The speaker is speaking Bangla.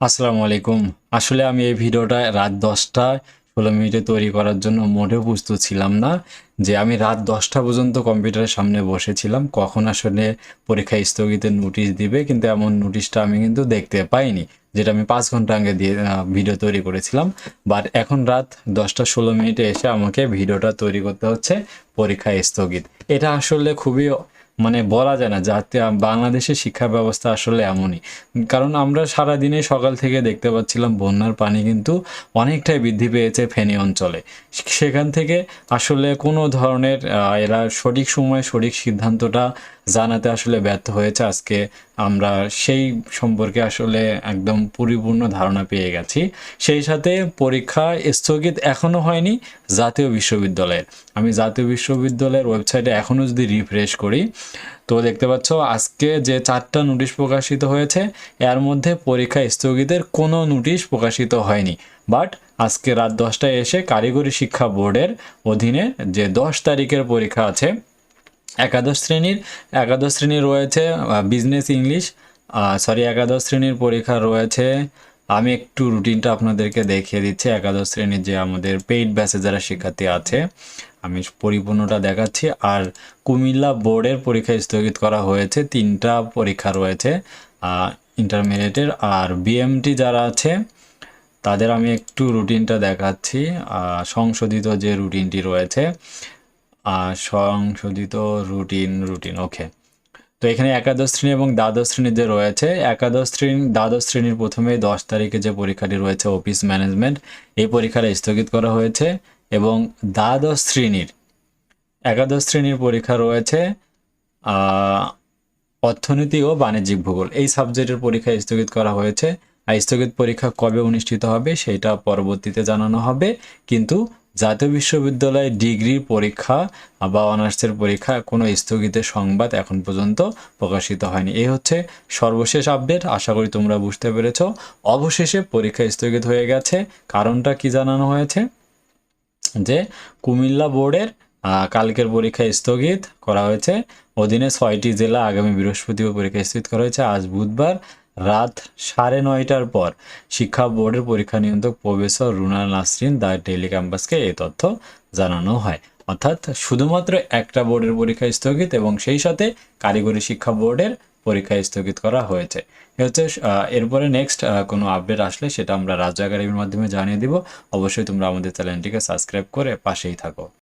আসসালামু আলাইকুম। আসলে আমি এই ভিডিওটা রাত দশটায় ষোলো মিনিটে তৈরি করার জন্য মোটেও প্রস্তুত ছিলাম না, যে আমি রাত দশটা পর্যন্ত কম্পিউটারের সামনে বসেছিলাম। কখন আসলে পরীক্ষা স্থগিতের নোটিশ দিবে, কিন্তু এমন নোটিশটা আমি কিন্তু দেখতে পাইনি, যেটা আমি পাঁচ ঘণ্টা আগে দিয়ে ভিডিও তৈরি করেছিলাম। বাট এখন রাত দশটা ষোলো মিনিটে এসে আমাকে ভিডিওটা তৈরি করতে হচ্ছে পরীক্ষা স্থগিত। এটা আসলে খুবই মানে বলা যায় না যাতে বাংলাদেশের শিক্ষা ব্যবস্থা আসলে এমনই। কারণ আমরা সারা দিনে সকাল থেকে দেখতে পাচ্ছিলাম বন্যার পানি কিন্তু অনেকটাই বৃদ্ধি পেয়েছে ফেনী অঞ্চলে। সেখান থেকে আসলে কোনো ধরনের এরা সঠিক সময়ে সঠিক সিদ্ধান্তটা জানাতে আসলে ব্যর্থ হয়েছে। আজকে আমরা সেই সম্পর্কে আসলে একদম পরিপূর্ণ ধারণা পেয়ে গেছি। সেই সাথে পরীক্ষা স্থগিত এখনও হয়নি জাতীয় বিশ্ববিদ্যালয়ের। আমি জাতীয় বিশ্ববিদ্যালয়ের ওয়েবসাইটে এখনও যদি রিফ্রেশ করি, তো দেখতে পাচ্ছ আজকে যে চারটা নোটিশ প্রকাশিত হয়েছে, এর মধ্যে পরীক্ষা স্থগিতের কোনো নোটিশ প্রকাশিত হয়নি। বাট আজকে রাত দশটায় এসে কারিগরি শিক্ষা বোর্ডের অধীনে যে দশ তারিখের পরীক্ষা আছে একাদশ শ্রেণির, একাদশ শ্রেণি রয়েছে বিজনেস ইংলিশ সরি একাদশ শ্রেণির পরীক্ষা রয়েছে। আমি একটু রুটিনটা আপনাদেরকে দেখিয়ে দিচ্ছি। একাদশ শ্রেণির যে আমাদের পেইড ব্যাচে যারা শিক্ষার্থী আছে, আমি পরিপূর্ণটা দেখাচ্ছি। আর কুমিল্লা বোর্ডের পরীক্ষা স্থগিত করা হয়েছে। তিনটা পরীক্ষা রয়েছে ইন্টারমিডিয়েটের আর বিএমটি যারা আছে, তাদের আমি একটু রুটিনটা দেখাচ্ছি। সংশোধিত যে রুটিনটি রয়েছে সংশোধিত রুটিন রুটিন ওকে তো এখানে একাদশ শ্রেণি এবং দ্বাদশ শ্রেণি যে রয়েছে, একাদশ শ্রেণি, দ্বাদশ শ্রেণির প্রথমে দশ তারিখে যে পরীক্ষাটি রয়েছে অফিস ম্যানেজমেন্ট এই পরীক্ষাটা স্থগিত করা হয়েছে এবং দ্বাদশ শ্রেণির, একাদশ শ্রেণির পরীক্ষা রয়েছে অর্থনীতি ও বাণিজ্যিক ভূগোল। এই সাবজেক্টের পরীক্ষা স্থগিত করা হয়েছে। আর স্থগিত পরীক্ষা কবে অনুষ্ঠিত হবে, সেটা পরবর্তীতে জানানো হবে। কিন্তু জাতীয় বিশ্ববিদ্যালয়ে ডিগ্রির পরীক্ষা বা অনার্সের পরীক্ষা কোনো স্থগিতের সংবাদ এখন পর্যন্ত প্রকাশিত হয়নি। এই হচ্ছে সর্বশেষ আপডেট। আশা করি তোমরা বুঝতে পেরেছ। অবশেষে পরীক্ষা স্থগিত হয়ে গেছে। কারণটা কি জানানো হয়েছে? যে কুমিল্লা বোর্ডের কালকের পরীক্ষা স্থগিত করা হয়েছে। অধীনে ছয়টি জেলা আগামী বৃহস্পতিবার পরীক্ষা স্থগিত করা হয়েছে। আজ বুধবার রাত সাড়ে নয়টার পর শিক্ষা বোর্ডের পরীক্ষা নিয়ন্ত্রক professor Runa Nasrin the Daily ক্যাম্পাসকে এই তথ্য জানানো হয়। অর্থাৎ শুধুমাত্র একটা বোর্ডের পরীক্ষা স্থগিত এবং সেই সাথে কারিগরি শিক্ষা বোর্ডের পরীক্ষা স্থগিত করা হয়েছে। হচ্ছে এরপরে নেক্সট কোনো আপডেট আসলে সেটা আমরা রাজ্য একাডেমির মাধ্যমে জানিয়ে দিব। অবশ্যই তোমরা আমাদের চ্যানেলটিকে সাবস্ক্রাইব করে পাশেই থাকো।